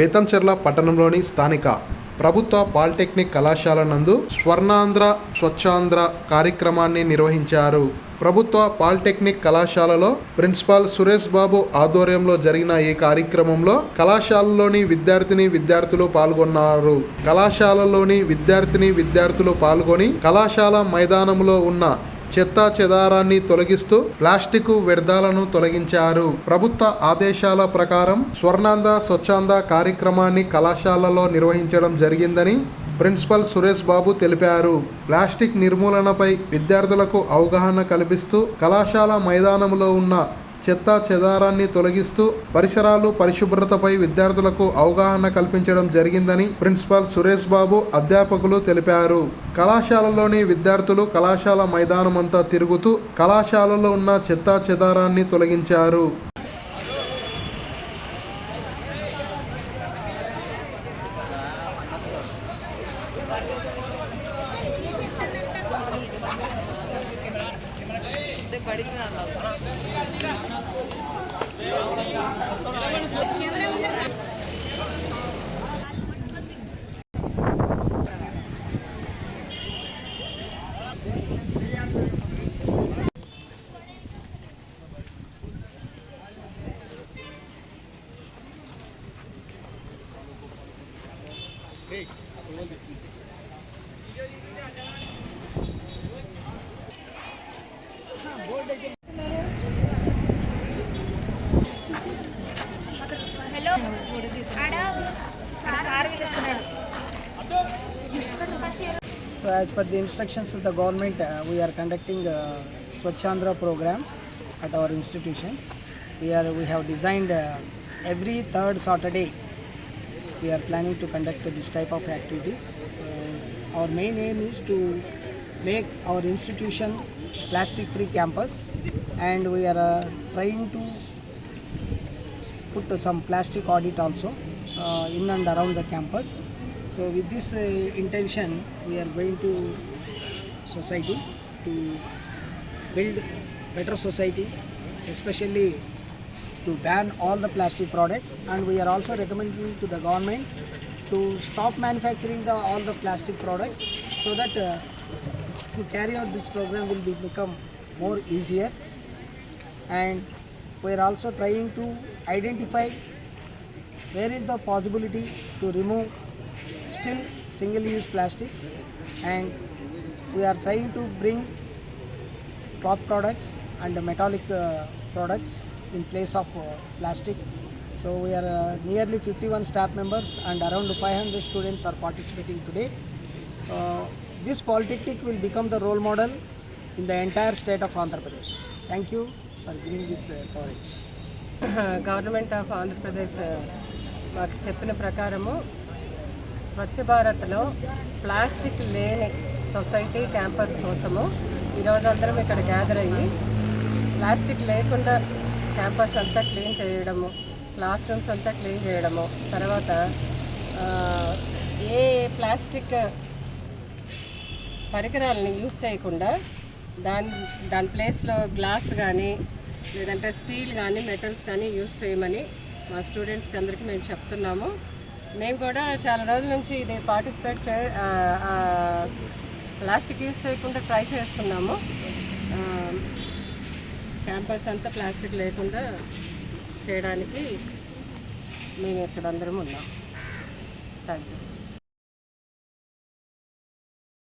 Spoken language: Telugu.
బేతంచెర్ల పట్టణంలోని స్థానిక ప్రభుత్వ పాలిటెక్నిక్ కళాశాల నందు స్వర్ణాంధ్ర స్వచ్ఛాంధ్ర కార్యక్రమాన్ని నిర్వహించారు. ప్రభుత్వ పాలిటెక్నిక్ కళాశాలలో ప్రిన్సిపాల్ సురేష్ బాబు ఆధ్వర్యంలో జరిగిన ఈ కార్యక్రమంలో కళాశాలలోని విద్యార్థిని విద్యార్థులు పాల్గొన్నారు. కళాశాలలోని విద్యార్థిని విద్యార్థులు పాల్గొని కళాశాల మైదానంలో ఉన్న చెత్తా చెదారాన్ని తొలగిస్తూ ప్లాస్టిక్ వ్యర్థాలను తొలగించారు. ప్రభుత్వ ఆదేశాల ప్రకారం స్వర్ణాంద స్వచ్ఛాంద కార్యక్రమాన్ని కళాశాలలో నిర్వహించడం జరిగిందని ప్రిన్సిపల్ సురేష్ బాబు తెలిపారు. ప్లాస్టిక్ నిర్మూలనపై విద్యార్థులకు అవగాహన కల్పిస్తూ కళాశాల మైదానంలో ఉన్న చెత్త చెదారాన్ని తొలగిస్తూ పరిసరాలు పరిశుభ్రతపై విద్యార్థులకు అవగాహన కల్పించడం జరిగిందని ప్రిన్సిపాల్ సురేష్ బాబు అధ్యాపకులు తెలిపారు. కళాశాలలోని విద్యార్థులు కళాశాల మైదానం అంతా తిరుగుతూ కళాశాలలో ఉన్న చెత్త చెదారాన్ని తొలగించారు. எடுத்து படித்து நல்லா Hey, I will this. hello. So as per the instructions of the government, uh, we are conducting a Swachandra program at our institution. We are we have designed uh, every third Saturday. We are planning to conduct this type of activities. Uh, our main aim is to make our institution plastic-free campus, and we are uh, trying to put some plastic audit also uh, in and around the campus. So with this uh, intention, we are going to society to build better society, especially to ban all the plastic products. And we are also recommending to the government to stop manufacturing the, all the plastic products so that uh, to carry out this program will be, become more easier. And we are also trying to identify where is the possibility to remove still single use plastics. And we are trying to bring cloth products and metallic uh, products in place of uh, plastic. So we are uh, nearly 51 staff members and around 500 students are participating today. Uh, this polytechnic will become the role model in the entire state of andhra pradesh. Thank you for giving this uh, coverage government of Andhra Pradesh మాకు చెప్పిన ప్రకారము స్వచ్ఛ భారత్లో ప్లాస్టిక్ లేని సొసైటీ క్యాంపస్ కోసము ఈరోజు అందరం ఇక్కడ గ్యాదర్ అయ్యి ప్లాస్టిక్ లేకుండా క్యాంపస్ అంతా క్లీన్ చేయడము క్లాస్ రూమ్స్ అంతా క్లీన్ చేయడము తర్వాత ఏ ప్లాస్టిక్ పరికరాలని యూస్ చేయకుండా దాని దాని ప్లేస్లో గ్లాస్ కానీ లేదంటే స్టీల్ కానీ మెటల్స్ కానీ యూజ్ చేయమని మా స్టూడెంట్స్కి అందరికీ మేము చెప్తున్నాము. మేము కూడా చాలా రోజుల నుంచి ఇది పార్టిసిపేట్ చే ప్లాస్టిక్ యూస్ చేయకుండా ట్రై చేస్తున్నాము. క్యాంపస్ అంతా ప్లాస్టిక్ లేకుండా చేయడానికి మేము ఇక్కడ అందరం ఉన్నాం. Thank you